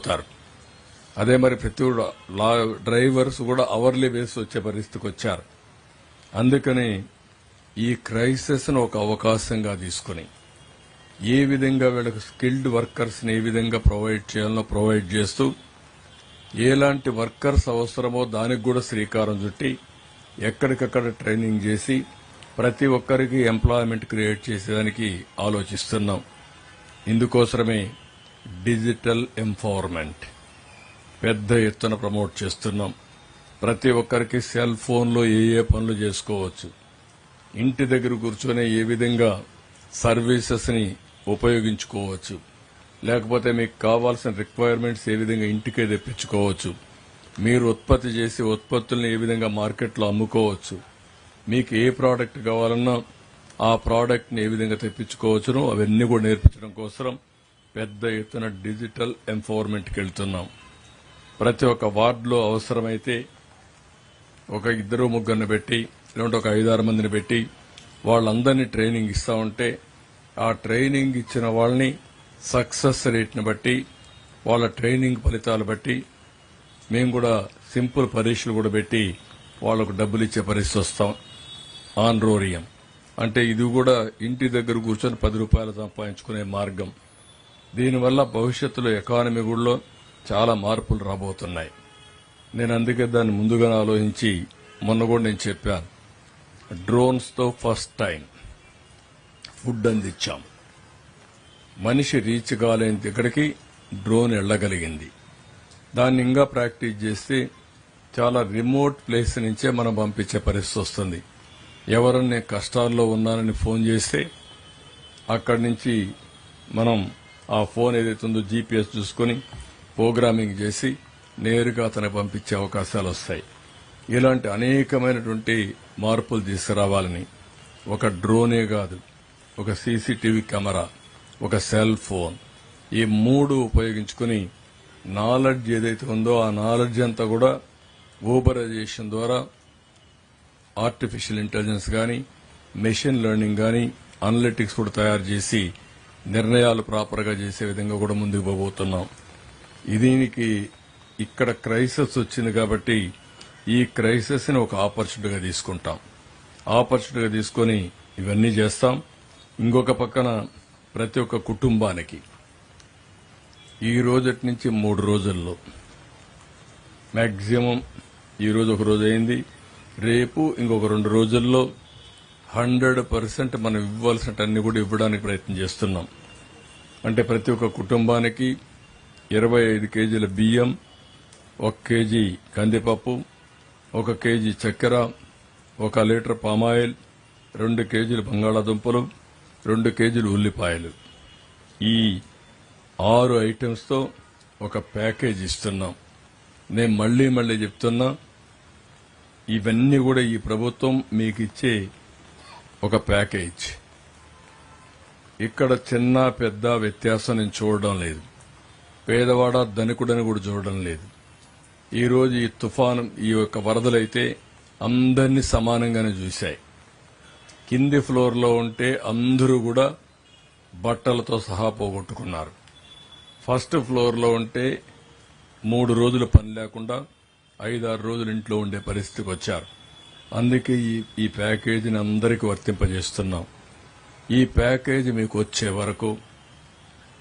అవుతారు అదే మరి ప్రతి లా డ్రైవర్స్ కూడా అవర్లీ బేస్ వచ్చే పరిస్థితికి వచ్చారు. అందుకని ఈ క్రైసిస్ను ఒక అవకాశంగా తీసుకుని ఏ విధంగా వీళ్ళకి స్కిల్డ్ వర్కర్స్ని ఏ విధంగా ప్రొవైడ్ చేయాలో ప్రొవైడ్ చేస్తూ ఎలాంటి వర్కర్స్ అవసరమో దానికి కూడా శ్రీకారం చుట్టి ఎక్కడికక్కడ ట్రైనింగ్ చేసి ప్రతి ఒక్కరికి ఎంప్లాయ్మెంట్ క్రియేట్ చేసేదానికి ఆలోచిస్తున్నాం. ఇందుకోసమే డిజిటల్ ఎంపవర్మెంట్ పెద్ద ఎత్తున ప్రమోట్ చేస్తున్నాం. ప్రతి ఒక్కరికి సెల్ ఫోన్లో ఏ ఏ పనులు చేసుకోవచ్చు. ఇంటి దగ్గర కూర్చొని ఏ విధంగా సర్వీసెస్ని ఉపయోగించుకోవచ్చు. లేకపోతే మీకు కావాల్సిన రిక్వైర్మెంట్స్ ఏ విధంగా ఇంటికే తెప్పించుకోవచ్చు. మీరు ఉత్పత్తి చేసే ఉత్పత్తుల్ని ఏ విధంగా మార్కెట్లో అమ్ముకోవచ్చు. మీకు ఏ ప్రోడక్ట్ కావాలన్నా ఆ ప్రోడక్ట్ని ఏ విధంగా తెప్పించుకోవచ్చునో అవన్నీ కూడా నేర్పించడం కోసం పెద్ద ఎత్తున డిజిటల్ ఎంపవర్మెంట్కి వెళ్తున్నాం. ప్రతి ఒక్క వార్డులో అవసరమైతే ఒక ఇద్దరు ముగ్గురిని పెట్టి లేదంటే ఒక ఐదారు మందిని పెట్టి వాళ్ళందరినీ ట్రైనింగ్ ఇస్తా ఉంటే ఆ ట్రైనింగ్ ఇచ్చిన వాళ్ళని సక్సెస్ రేట్ని బట్టి వాళ్ళ ట్రైనింగ్ ఫలితాలు బట్టి మేము కూడా సింపుల్ పరీక్షలు కూడా పెట్టి వాళ్ళకు డబ్బులు ఇచ్చే పరిస్థితి వస్తాం. ఆన్ రోరియం అంటే ఇది కూడా ఇంటి దగ్గర కూర్చొని పది రూపాయలు సంపాదించుకునే మార్గం. దీనివల్ల భవిష్యత్తులో ఎకానమీ కూడా చాలా మార్పులు రాబోతున్నాయి. నేను అందుకే దాన్ని ముందుగానే ఆలోచించి మొన్న కూడా నేను చెప్పాను. డ్రోన్స్తో ఫస్ట్ టైం ఫుడ్ అందించాం. మనిషి రీచ్ కాలేని దగ్గరికి డ్రోన్ వెళ్ళగలిగింది. దాన్ని ఇంకా ప్రాక్టీస్ చేస్తే చాలా రిమోట్ ప్లేస్ నుంచే మనం పంపించే పరిస్థితి వస్తుంది. ఎవరన్నా కష్టాల్లో ఉన్నానని ఫోన్ చేస్తే అక్కడి నుంచి మనం ఆ ఫోన్ ఏదైతే ఉందో జీపీఎస్ చూసుకుని ప్రోగ్రామింగ్ చేసి నేరుగా అతను పంపించే అవకాశాలు వస్తాయి. ఇలాంటి అనేకమైనటువంటి మార్పులు తీసుకురావాలని ఒక డ్రోనే కాదు ఒక సీసీటీవీ కెమెరా ఒక సెల్ ఫోన్ ఈ మూడు ఉపయోగించుకుని నాలెడ్జ్ ఏదైతే ఉందో ఆ నాలెడ్జ్ అంతా కూడా ఊబరైజేషన్ ద్వారా ఆర్టిఫిషియల్ ఇంటెలిజెన్స్ కానీ మెషిన్ లెర్నింగ్ కానీ అనలిటిక్స్ కూడా తయారు చేసి నిర్ణయాలు ప్రాపర్గా చేసే విధంగా కూడా ముందుకు పోబోతున్నాం. దీనికి ఇక్కడ క్రైసిస్ వచ్చింది కాబట్టి ఈ క్రైసిస్ని ఒక ఆపర్చునిటీగా తీసుకుంటాం. ఆపర్చునిటీగా తీసుకొని ఇవన్నీ చేస్తాం. ఇంకొక పక్కన ప్రతి ఒక్క కుటుంబానికి ఈ రోజటి నుంచి మూడు రోజుల్లో మ్యాక్సిమం ఈరోజు ఒక రోజు అయింది. రేపు ఇంకొక రెండు రోజుల్లో హండ్రెడ్ పర్సెంట్ మనం ఇవ్వాల్సిన అన్ని కూడా ఇవ్వడానికి ప్రయత్నం చేస్తున్నాం. అంటే ప్రతి ఒక్క కుటుంబానికి ఇరవై ఐదు కేజీల బియ్యం ఒక కేజీ కందిపప్పు ఒక కేజీ చక్కెర ఒక లీటర్ పామాయిల్ రెండు కేజీలు బంగాళాదుంపలు రెండు కేజీలు ఉల్లిపాయలు. ఈ ఆరు ఐటమ్స్తో ఒక ప్యాకేజ్ ఇస్తున్నాం. నేను మళ్ళీ మళ్ళీ చెప్తున్నా ఇవన్నీ కూడా ఈ ప్రభుత్వం మీకు ఇచ్చే ఒక ప్యాకేజ్. ఇక్కడ చిన్న పెద్ద వ్యత్యాసం నేను చూడడం లేదు. పేదవాడ ధనికుడని కూడా చూడడం లేదు. ఈరోజు ఈ తుఫాను ఈ యొక్క వరదలైతే అందరినీ సమానంగానే చూశాయి. కింది ఫ్లోర్లో ఉంటే అందరూ కూడా బట్టలతో సహా పోగొట్టుకున్నారు. ఫస్ట్ ఫ్లోర్లో ఉంటే మూడు రోజులు పని లేకుండా ఐదారు రోజులు ఇంట్లో ఉండే పరిస్థితికి వచ్చారు. అందుకే ఈ ఈ ప్యాకేజీని అందరికీ వర్తింపజేస్తున్నాం. ఈ ప్యాకేజీ మీకు వచ్చే వరకు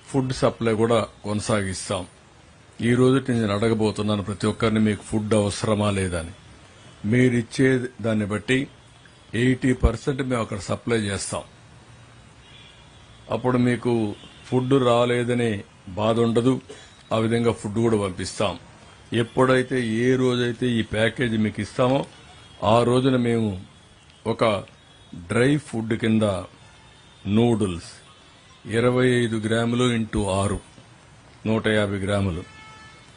ఫుడ్ సప్లై కూడా కొనసాగిస్తాం. ఈ రోజు నేను అడగబోతున్నాను ప్రతి ఒక్కరిని మీకు ఫుడ్ అవసరమా లేదని. మీరిచ్చే దాన్ని బట్టి ఎయిటీ పర్సెంట్ మేము అక్కడ సప్లై చేస్తాం. అప్పుడు మీకు ఫుడ్ రాలేదనే బాధ ఉండదు. ఆ విధంగా ఫుడ్ కూడా పంపిస్తాం. ఎప్పుడైతే ఏ రోజైతే ఈ ప్యాకేజీ మీకు ఇస్తామో ఆ రోజున మేము ఒక డ్రై ఫుడ్ కింద నూడిల్స్ ఇరవై ఐదు గ్రాములు ఇంటూ ఆరు నూట యాభై గ్రాములు.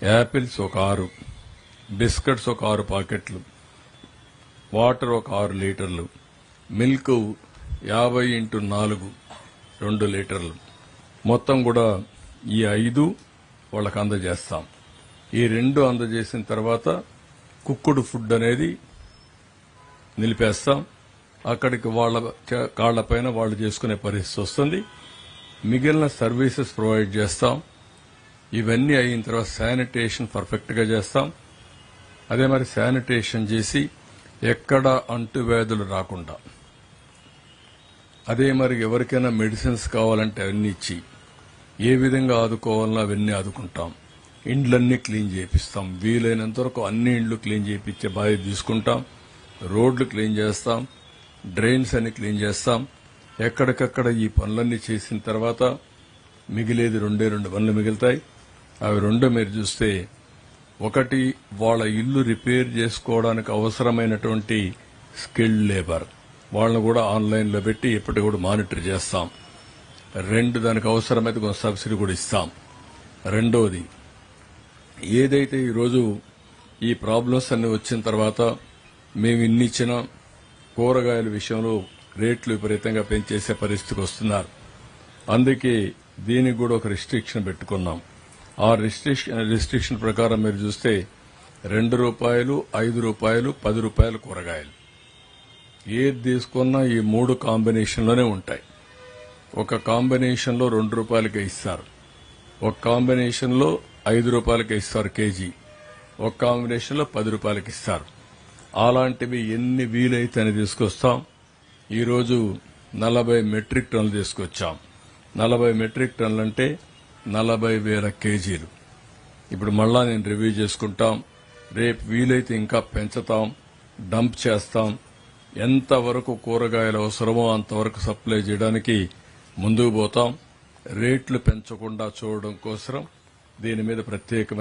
యాపిల్స్ ఒక ఆరు బిస్కెట్స్ ఒక ఆరు పాకెట్లు వాటర్ ఒక ఆరు లీటర్లు మిల్క్ యాభై ఇంటూ నాలుగు రెండు లీటర్లు. మొత్తం కూడా ఈ ఐదు వాళ్ళకి అందజేస్తాం. ఈ రెండు అందజేసిన తర్వాత కుక్కుడు ఫుడ్ అనేది నిలిపేస్తాం. అక్కడికి వాళ్ళ కాళ్ళపైన వాళ్ళు చేసుకునే పరిస్థితి వస్తుంది. మిగిలిన సర్వీసెస్ ప్రొవైడ్ చేస్తాం. ఇవన్నీ అయిన తర్వాత శానిటేషన్ పర్ఫెక్ట్గా చేస్తాం. అదే మరి శానిటేషన్ చేసి ఎక్కడ అంటువ్యాధులు రాకుండా. అదే మరి ఎవరికైనా మెడిసిన్స్ కావాలంటే అవన్నీ ఇచ్చి ఏ విధంగా ఆదుకోవాలన్నా అవన్నీ ఆదుకుంటాం. ఇండ్లన్నీ క్లీన్ చేపిస్తాం. వీలైనంత వరకు అన్ని ఇండ్లు క్లీన్ చేయించే బాధ్యత తీసుకుంటాం. రోడ్లు క్లీన్ చేస్తాం డ్రైన్స్ అన్ని క్లీన్ చేస్తాం. ఎక్కడికక్కడ ఈ పనులన్నీ చేసిన తర్వాత మిగిలేది రెండే రెండు పనులు మిగులుతాయి. అవి రెండు మీరు చూస్తే ఒకటి వాళ్ళ ఇల్లు రిపేర్ చేసుకోవడానికి అవసరమైనటువంటి స్కిల్డ్ లేబర్. వాళ్ళని కూడా ఆన్లైన్లో పెట్టి ఇప్పటికి కూడా మానిటర్ చేస్తాం. రెండు దానికి అవసరమైతే కొంత సబ్సిడీ కూడా ఇస్తాం. రెండోది ఏదైతే ఈరోజు ఈ ప్రాబ్లమ్స్ అన్ని వచ్చిన తర్వాత మేము ఇన్ని ఇచ్చిన కూరగాయల విషయంలో రేట్లు విపరీతంగా పెంచేసే పరిస్థితికి వస్తున్నారు. అందుకే దీనికి కూడా ఒక రిస్ట్రిక్షన్ పెట్టుకున్నాం. ఆ రిస్ట్రిక్షన్ రిస్ట్రిక్షన్ ప్రకారం మీరు చూస్తే రెండు రూపాయలు ఐదు రూపాయలు పది రూపాయలు కూరగాయలు. ఏది తీసుకున్నా ఈ మూడు కాంబినేషన్లోనే ఉంటాయి. ఒక కాంబినేషన్లో రెండు రూపాయలకే ఇస్తారు. ఒక కాంబినేషన్లో ఐదు రూపాయలకే ఇస్తారు కేజీ. ఒక కాంబినేషన్లో పది రూపాయలకి ఇస్తారు. అలాంటివి ఎన్ని వీలైతే అని తీసుకొస్తాం. ఈరోజు నలభై మెట్రిక్ టన్నులు తీసుకొచ్చాం. నలభై మెట్రిక్ టన్నులు అంటే నలభై వేల కేజీలు. ఇప్పుడు మళ్ళా నేను రివ్యూ చేసుకుంటాం. రేపు వీలైతే ఇంకా పెంచుతాం డంప్ చేస్తాం. ఎంతవరకు కూరగాయలు అవసరమో అంతవరకు సప్లై చేయడానికి ముందుకు పోతాం. రేట్లు పెంచకుండా చూడడం కోసం దీని మీద ప్రత్యేకమైన